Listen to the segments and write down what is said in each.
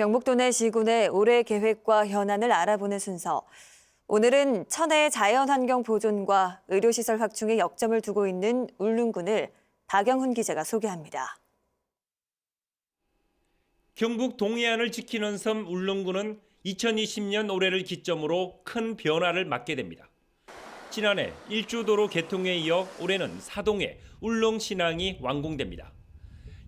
경북도 내 시군의 올해 계획과 현안을 알아보는 순서. 오늘은 천혜의 자연환경 보존과 의료시설 확충에 역점을 두고 있는 울릉군을 박영훈 기자가 소개합니다. 경북 동해안을 지키는 섬 울릉군은 2020년 올해를 기점으로 큰 변화를 맞게 됩니다. 지난해 일주도로 개통에 이어 올해는 사동의 울릉신항이 완공됩니다.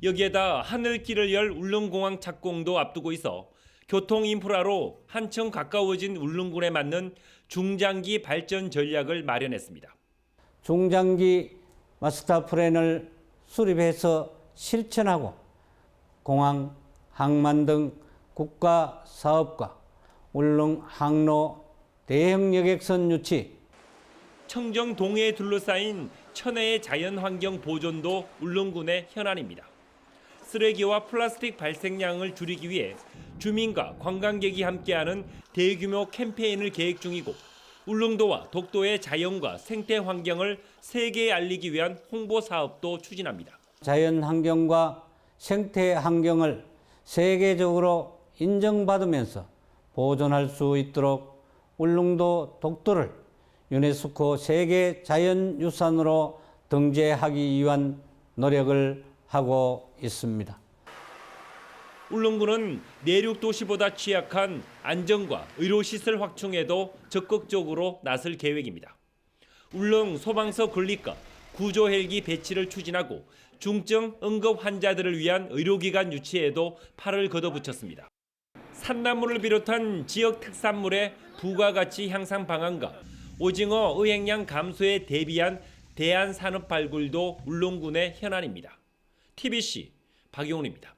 여기에다 하늘길을 열 울릉공항 착공도 앞두고 있어 교통 인프라로 한층 가까워진 울릉군에 맞는 중장기 발전 전략을 마련했습니다. 중장기 마스터 플랜을 수립해서 실천하고 공항, 항만 등 국가 사업과 울릉 항로 대형 여객선 유치, 청정 동해에 둘러싸인 천혜의 자연환경 보존도 울릉군의 현안입니다. 쓰레기와 플라스틱 발생량을 줄이기 위해 주민과 관광객이 함께하는 대규모 캠페인을 계획 중이고 울릉도와 독도의 자연과 생태 환경을 세계에 알리기 위한 홍보 사업도 추진합니다. 자연 환경과 생태 환경을 세계적으로 인정받으면서 보존할 수 있도록 울릉도 독도를 유네스코 세계 자연유산으로 등재하기 위한 노력을 하고 있습니다. 울릉군은 내륙 도시보다 취약한 안전과 의료시설 확충에도 적극적으로 나설 계획입니다. 울릉 소방서 건립과 구조 헬기 배치를 추진하고 중증 응급 환자들을 위한 의료기관 유치에도 팔을 걷어붙였습니다. 산나물을 비롯한 지역 특산물의 부가가치 향상 방안과 오징어 의행량 감소에 대비한 대안 산업 발굴도 울릉군의 현안입니다. TBC 박용훈입니다.